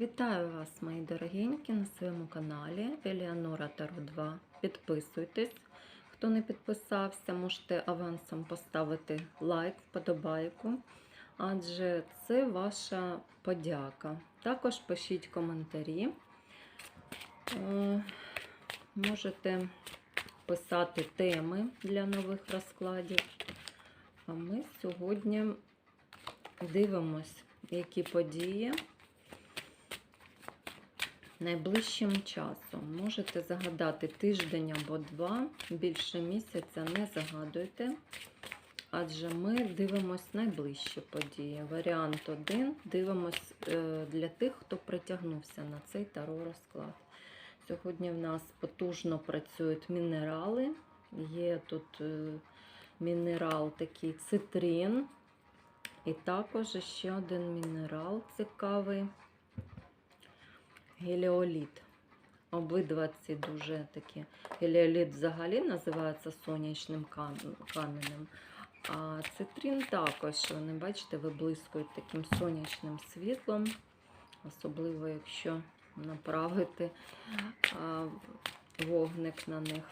Вітаю вас, мої дорогенькі, на своєму каналі Еліанора Таро 2. Підписуйтесь. Хто не підписався, можете авансом поставити лайк, вподобайку, адже це ваша подяка. Також пишіть коментарі. Е, Можете писати теми для нових розкладів. А ми сьогодні дивимось, які події найближчим часом. Можете загадати тиждень або два, більше місяця не загадуйте, адже ми дивимось найближчі події. Варіант 1 дивимось е, для тих, хто притягнувся на цей таро розклад. Сьогодні в нас потужно працюють мінерали. Є тут е, мінерал такий цитрин. І також ще один мінерал цікавий геліоліт. Обидва ці дуже такі. Геліоліт взагалі називається сонячним каменем. А цитрин також, вони, бачите, виблискують таким сонячним світлом, особливо якщо направити вогник на них.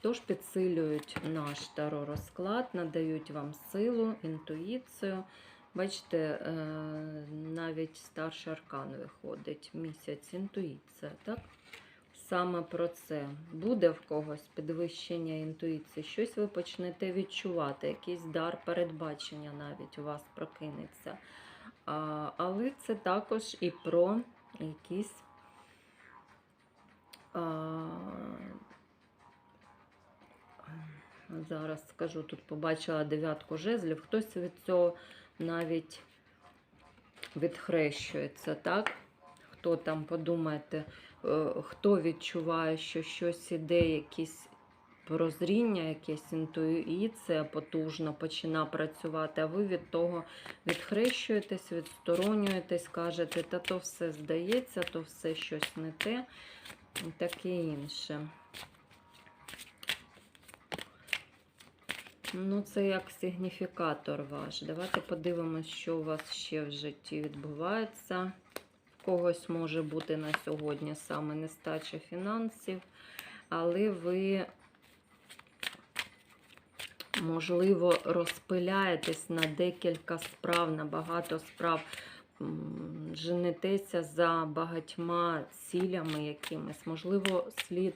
Тож підсилюють наш таро розклад, надають вам силу, інтуїцію. Бачите, е, навіть старший аркан виходить місяць інтуїція, так? Саме про це. Буде в когось підвищення інтуїції, щось ви почнете відчувати, якийсь дар передбачення навіть у вас прокинеться. Але це також і про якісь зараз скажу, тут побачила дев'ятку жезлів, хтось від цього навіть відхрещується, так? Хто там, подумайте, е, хто відчуває, що щось іде, якісь прозріння, якась інтуїція потужно починає працювати, а ви від того відхрещуєтесь, відсторонюєтесь, кажете, та то все здається, то все щось не те, таке інше. Ну, це як сигніфікатор ваш. Давайте подивимось, що у вас ще в житті відбувається. В когось може бути на сьогодні саме нестача фінансів, але ви, можливо, розпиляєтесь на декілька справ, на багато справ. Женитеся за багатьма цілями якимись. Можливо, слід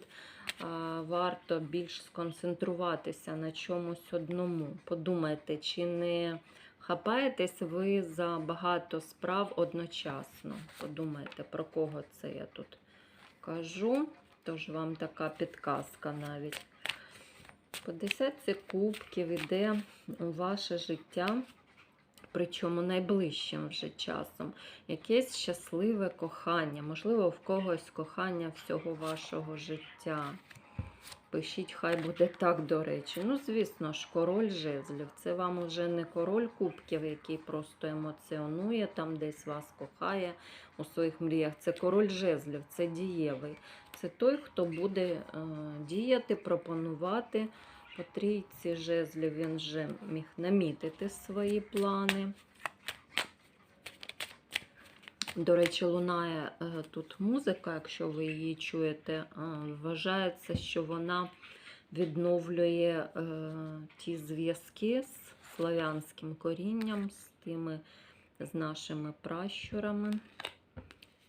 варто більш сконцентруватися на чомусь одному. Подумайте, чи не хапаєтесь ви за багато справ одночасно. Подумайте, про кого це я тут кажу. Тож вам така підказка навіть. По десятці кубків іде у ваше життя. Причому найближчим вже часом якесь щасливе кохання, можливо, в когось кохання всього вашого життя. Пишіть, хай буде так, до речі. Ну, звісно ж, король жезлів. Це вам вже не король кубків, який просто емоціонує, там десь вас кохає у своїх мріях. Це король жезлів, це дієвий. Це той, хто буде е, діяти, пропонувати. По трійці жезлів він вже міг намітити свої плани. До речі, лунає е, тут музика, якщо ви її чуєте, е, вважається, що вона відновлює е, ті зв'язки з славянським корінням, з тими з нашими пращурами.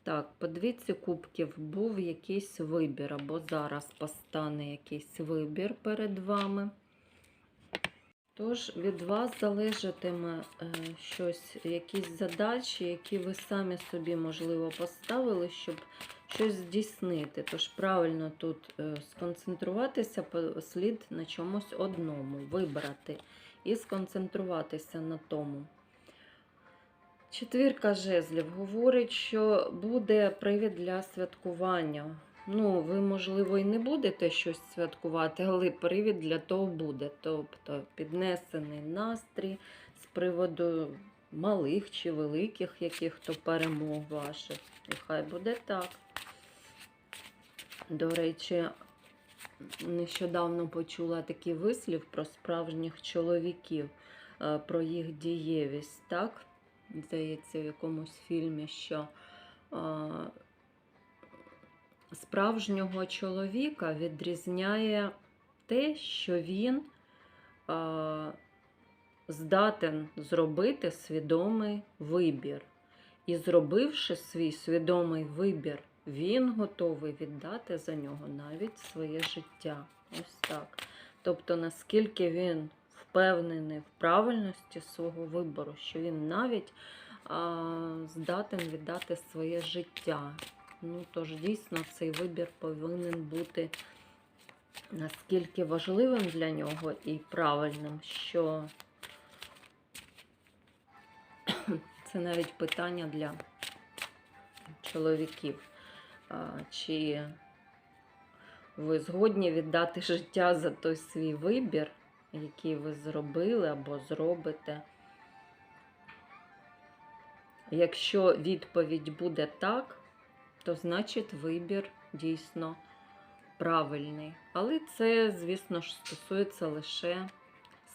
Так, по двіці кубків був якийсь вибір, або зараз постане якийсь вибір перед вами. Тож від вас залежатиме е, щось, якісь задачі, які ви самі собі, можливо, поставили, щоб щось здійснити. Тож правильно тут е, сконцентруватися слід на чомусь одному, вибрати і сконцентруватися на тому. Четвірка жезлів говорить, що буде привід для святкування. Ну, ви, можливо, і не будете щось святкувати, але привід для того буде. Тобто піднесений настрій з приводу малих чи великих яких то перемог ваших. І хай буде так. До речі, нещодавно почула такий вислів про справжніх чоловіків, е, про їх дієвість, так? Здається, в якомусь фільмі, що справжнього чоловіка відрізняє те, що він здатен зробити свідомий вибір. І зробивши свій свідомий вибір, він готовий віддати за нього навіть своє життя. Ось так. Тобто, наскільки він впевнений в правильності свого вибору, що він навіть а, здатен віддати своє життя. Ну, тож дійсно цей вибір повинен бути наскільки важливим для нього і правильним, що це навіть питання для чоловіків. А, Чи ви згодні віддати життя за той свій вибір, який ви зробили або зробите? Якщо відповідь буде так, то значить вибір дійсно правильний. Але це, звісно ж, стосується лише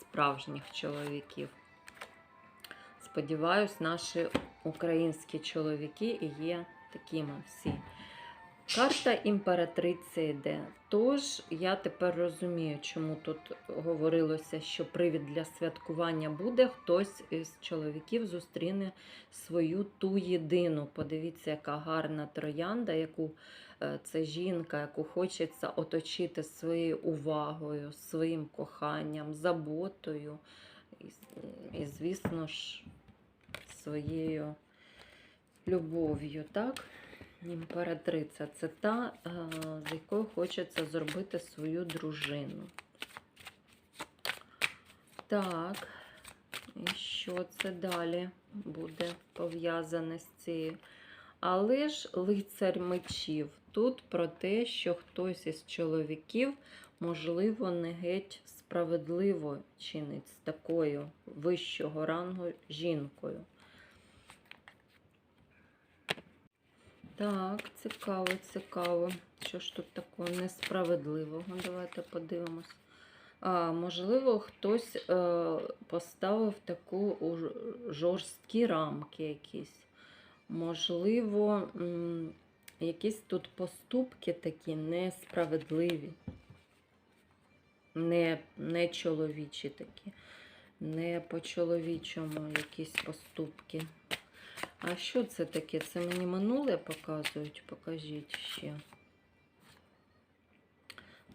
справжніх чоловіків. Сподіваюсь, наші українські чоловіки і є такими всі. Карта імператриці йде. Тож я тепер розумію, чому тут говорилося, що привід для святкування буде. Хтось із чоловіків зустріне свою ту єдину. Подивіться, яка гарна троянда, яку е, це жінка, яку хочеться оточити своєю увагою, своїм коханням, заботою. І, звісно ж, своєю любов'ю, так? Імператриця це та, е, з якою хочеться зробити свою дружину. Так, і що це далі буде пов'язане з цією? Але ж лицар мечів. Тут про те, що хтось із чоловіків, можливо, не геть справедливо чинить з такою вищого рангу жінкою. Так, цікаво, цікаво. Що ж тут такого несправедливого? Давайте подивимось. А, можливо, хтось е, поставив таку жорсткі рамки якісь. Можливо, якісь тут поступки такі несправедливі, не, не чоловічі такі, не по-чоловічому якісь поступки. А що це таке? Це мені минуле показують? Покажіть ще.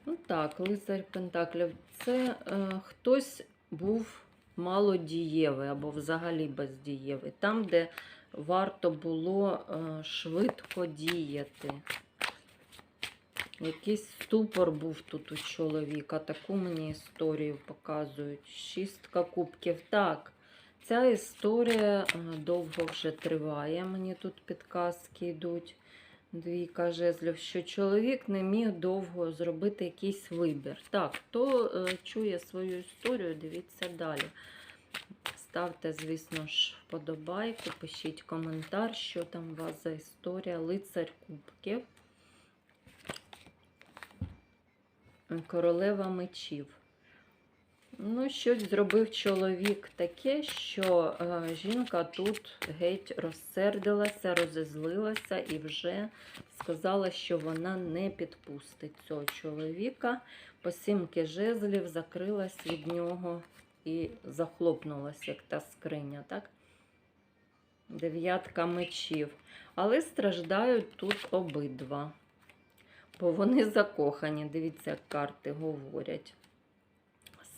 Ну так, лицар Пентаклів. Це е, хтось був малодієвий або взагалі бездієвий. Там, де варто було е, швидко діяти. Якийсь ступор був тут у чоловіка. Таку мені історію показують. Шістка кубків. Так, ця історія е, довго вже триває. Мені тут підказки йдуть. Двійка жезлів, що чоловік не міг довго зробити якийсь вибір. Так, хто е, чує свою історію, дивіться далі. Ставте, звісно ж, вподобайку, пишіть коментар, що там у вас за історія. Лицар кубків. Королева мечів. Ну, щось зробив чоловік таке, що е, жінка тут геть розсердилася, розізлилася і вже сказала, що вона не підпустить цього чоловіка. По сімки жезлів закрилась від нього і захлопнулась, як та скриня, так? Дев'ятка мечів. Але страждають тут обидва. Бо вони закохані. Дивіться, як карти говорять.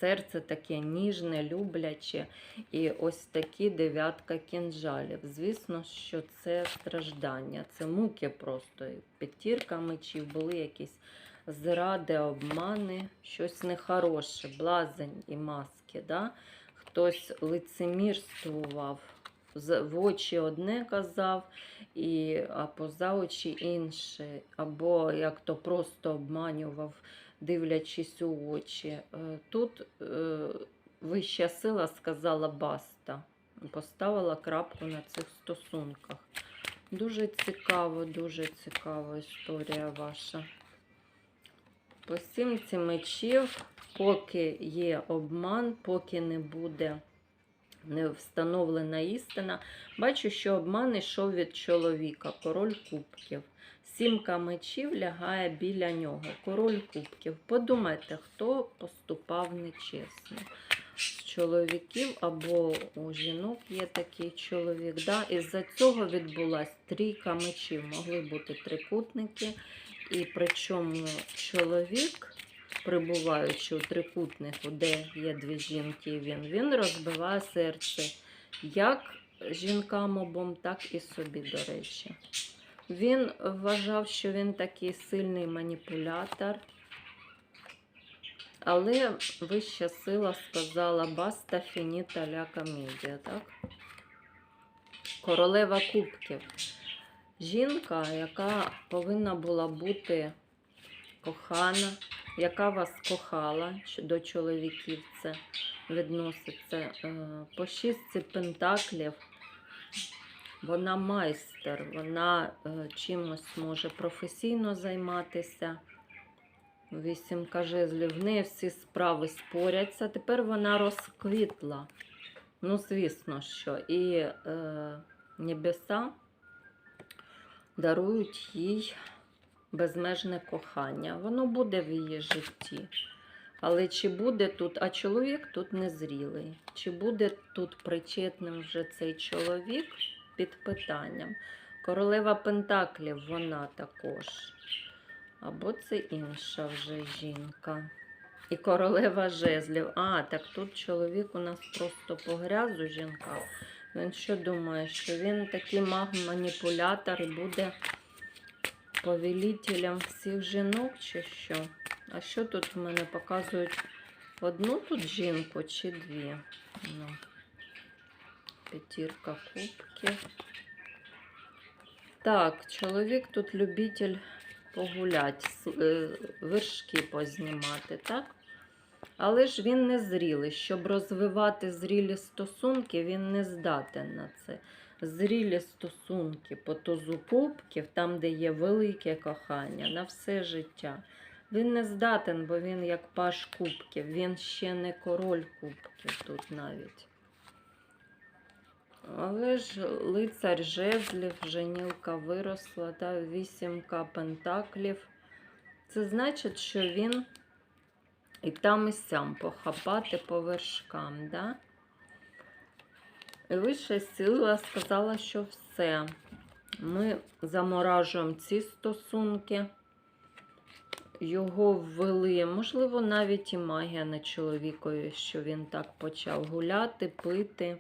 Серце таке ніжне, любляче. І ось такі дев'ятка кінжалів. Звісно, що це страждання, це муки просто. П'ятірка мечів, були якісь зради, обмани, щось нехороше, блазень і маски. Да? Хтось лицемірствував, в очі одне казав, і, а поза очі інше. Або як то просто обманював дивлячись у очі. Е, Тут е, вища сила сказала баста, поставила крапку на цих стосунках. Дуже цікаво, дуже цікава історія ваша. По сімці мечів, поки є обман, поки не буде не встановлена істина. Бачу, що обман йшов від чоловіка, король кубків. Сімка мечів лягає біля нього, король кубків. Подумайте, хто поступав нечесно. З чоловіків або у жінок є такий чоловік. Да? Із-за цього відбулась трійка мечів. Могли бути трикутники. І причому чоловік, прибуваючи у трикутнику, де є дві жінки, він, він розбиває серце як жінкам обом, так і собі, до речі. Він вважав, що він такий сильний маніпулятор. Але вища сила сказала баста фініта ля комедія, так? Королева кубків. Жінка, яка повинна була бути кохана, яка вас кохала до чоловіків, це відноситься е, по шістці пентаклів. Вона майстер, вона е, чимось може професійно займатися. Вісімка жезлів, в неї всі справи споряться. Тепер вона розквітла. Ну, звісно, що. І е, небеса дарують їй безмежне кохання. Воно буде в її житті. Але чи буде тут, а чоловік тут незрілий. Чи буде тут причетним вже цей чоловік під питанням? Королева Пентаклів, вона також. Або це інша вже жінка. І королева жезлів. А, так тут чоловік у нас просто погряз у жінках. Він що думає, що він такий маг-маніпулятор буде повелителем всіх жінок, чи що? А що тут в мене показують? Одну тут жінку чи дві? Ну, п'ятірка кубків. Так, чоловік тут любитель погулять, е, вершки познімати, так? Але ж він не зрілий. Щоб розвивати зрілі стосунки, він не здатен на це. Зрілі стосунки по тузу кубків, там, де є велике кохання, на все життя. Він не здатен, бо він як паш кубків, він ще не король кубків тут навіть. Але ж лицар жезлів, женілка виросла, та вісімка пентаклів. Це значить, що він і там і сям похапати по вершкам. Да? Вища сила сказала, що все. Ми заморажуємо ці стосунки. Його ввели, можливо, навіть і магія на чоловікові, що він так почав гуляти, пити.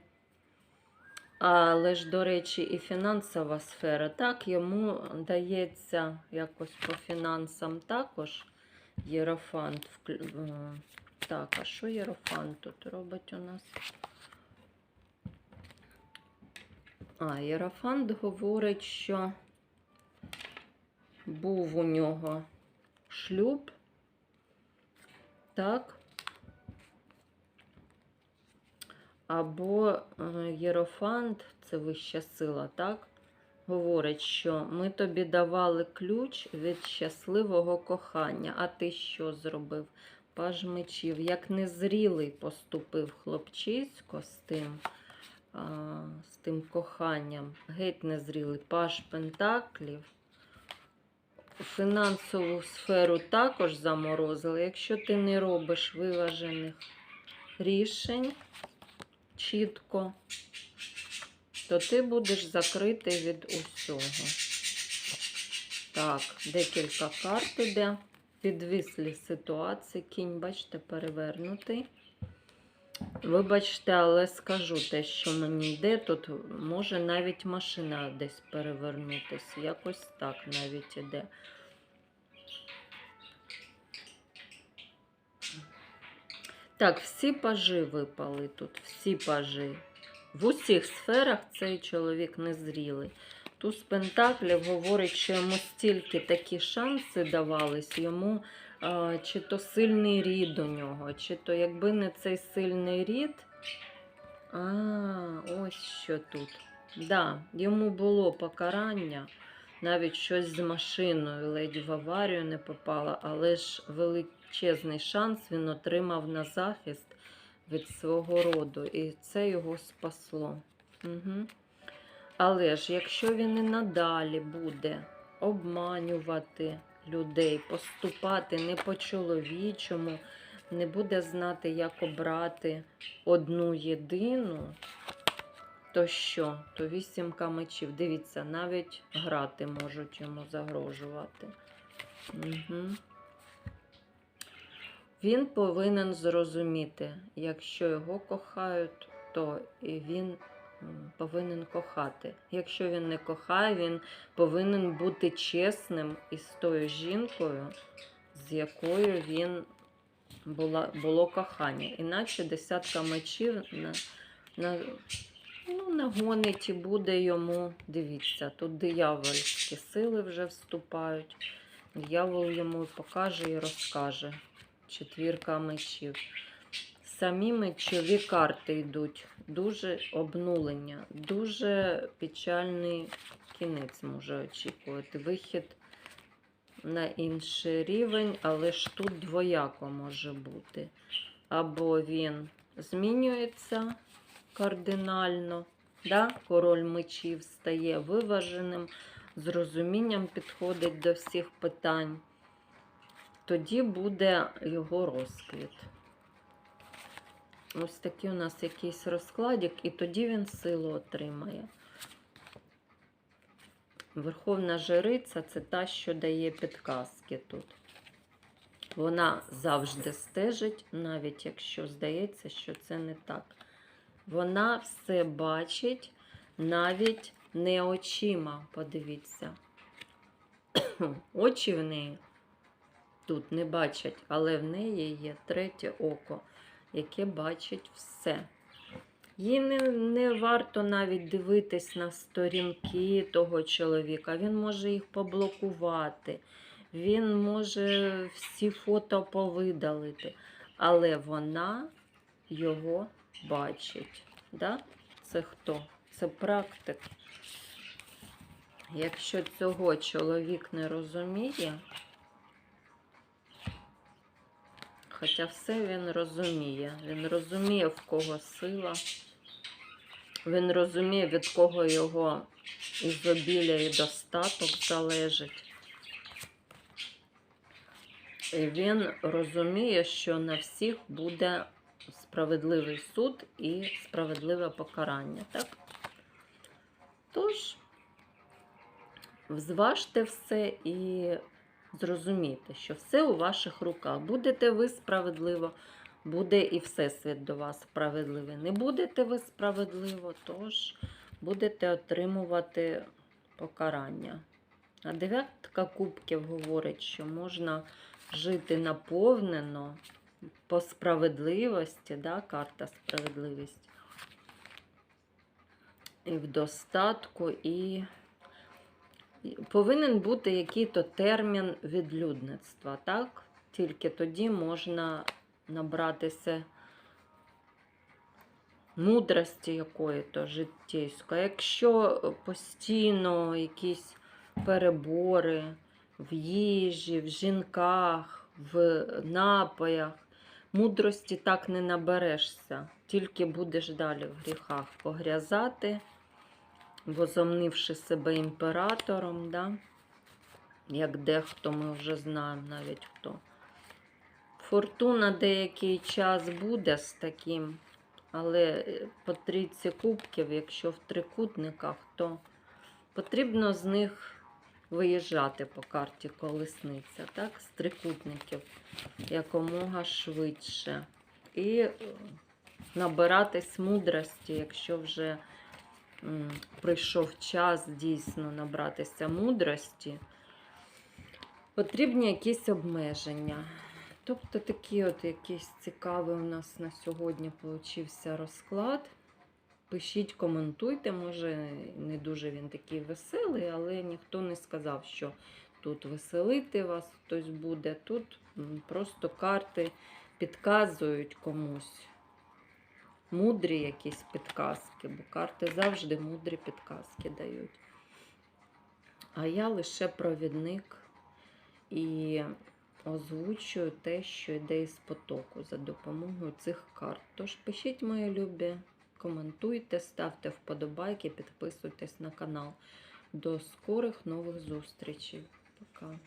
Але ж, до речі, і фінансова сфера. Так, йому дається якось по фінансам також єрофант. Так, а що єрофант тут робить у нас? А, єрофант говорить, що був у нього шлюб. Так. Або е, Єрофант, це вища сила, так? Говорить, що ми тобі давали ключ від щасливого кохання. А ти що зробив? Паж мечів, як незрілий поступив хлопчисько з тим, з тим коханням. Геть незрілий. Паж пентаклів. Фінансову сферу також заморозили. Якщо ти не робиш виважених рішень чітко, то ти будеш закритий від усього. Так, декілька карт іде. Підвислі ситуації. Кінь, бачите, перевернутий. Вибачте, але скажу те, що мені йде, тут може навіть машина десь перевернутися. Якось так навіть іде. Так, всі пажі випали тут, всі пажі. В усіх сферах цей чоловік незрілий. Туз Пентаклів говорить, що йому стільки такі шанси давались, йому чи то сильний рід у нього, чи то якби не цей сильний рід. А, ось що тут. Да, йому було покарання, навіть щось з машиною, ледь в аварію не попала, але ж величезний шанс він отримав на захист від свого роду, і це його спасло. Угу. Але ж якщо він і надалі буде обманювати людей, поступати не по-чоловічому, не буде знати, як обрати одну єдину, то що? То вісімка мечів. Дивіться, навіть грати можуть йому загрожувати. Угу. Він повинен зрозуміти, якщо його кохають, то він повинен кохати. Якщо він не кохає, він повинен бути чесним із тою жінкою, з якою він була, було кохання. Іначе десятка мечів на, на, ну, нагонить і буде йому. Дивіться, тут диявольські сили вже вступають. Диявол йому покаже і розкаже. Четвірка мечів. Самі мечові карти йдуть. Дуже обнулення, дуже печальний кінець може очікувати. Вихід на інший рівень, але ж тут двояко може бути. Або він змінюється кардинально, да? король мечів стає виваженим, з розумінням підходить до всіх питань. Тоді буде його розквіт. Ось такий у нас якийсь розкладик, і тоді він силу отримає. Верховна жриця це та, що дає підказки тут. Вона завжди стежить, навіть якщо здається, що це не так. Вона все бачить, навіть не очима, подивіться. Очі в неї тут не бачать, але в неї є третє око, яке бачить все. Їй не, не варто навіть дивитись на сторінки того чоловіка. Він може їх поблокувати, він може всі фото повидалити, але вона його бачить. Да? Це хто? Це практик. Якщо цього чоловік не розуміє, хоча все він розуміє. Він розуміє, в кого сила. Він розуміє, від кого його ізобілля і достаток залежить. І він розуміє, що на всіх буде справедливий суд і справедливе покарання. Так? Тож, зважте все і зрозумійте, що все у ваших руках. Будете ви справедливо, буде і Всесвіт до вас справедливий. Не будете ви справедливо, тож будете отримувати покарання. А дев'ятка кубків говорить, що можна жити наповнено по справедливості, да, карта справедливість. І в достатку, і повинен бути який-то термін відлюдництва, так? Тільки тоді можна набратися мудрості якої-то життєйської. Якщо постійно якісь перебори в їжі, в жінках, в напоях, мудрості так не наберешся, тільки будеш далі в гріхах погрязати, возомнивши себе імператором, да? як дехто ми вже знаємо навіть хто. Фортуна деякий час буде з таким, але по трійці кубків, якщо в трикутниках, то потрібно з них виїжджати по карті колесниця, так, з трикутників якомога швидше. І набиратись мудрості, якщо вже прийшов час дійсно набратися мудрості, потрібні якісь обмеження. Тобто такий от якийсь цікавий у нас на сьогодні получився розклад. Пишіть, коментуйте, може, не дуже він такий веселий, але ніхто не сказав, що тут веселити вас хтось буде. Тут просто карти підказують комусь. Мудрі якісь підказки, бо карти завжди мудрі підказки дають. А я лише провідник і озвучую те, що йде із потоку за допомогою цих карт. Тож пишіть, мої любі, коментуйте, ставте вподобайки, підписуйтесь на канал. До скорих нових зустрічей. Пока.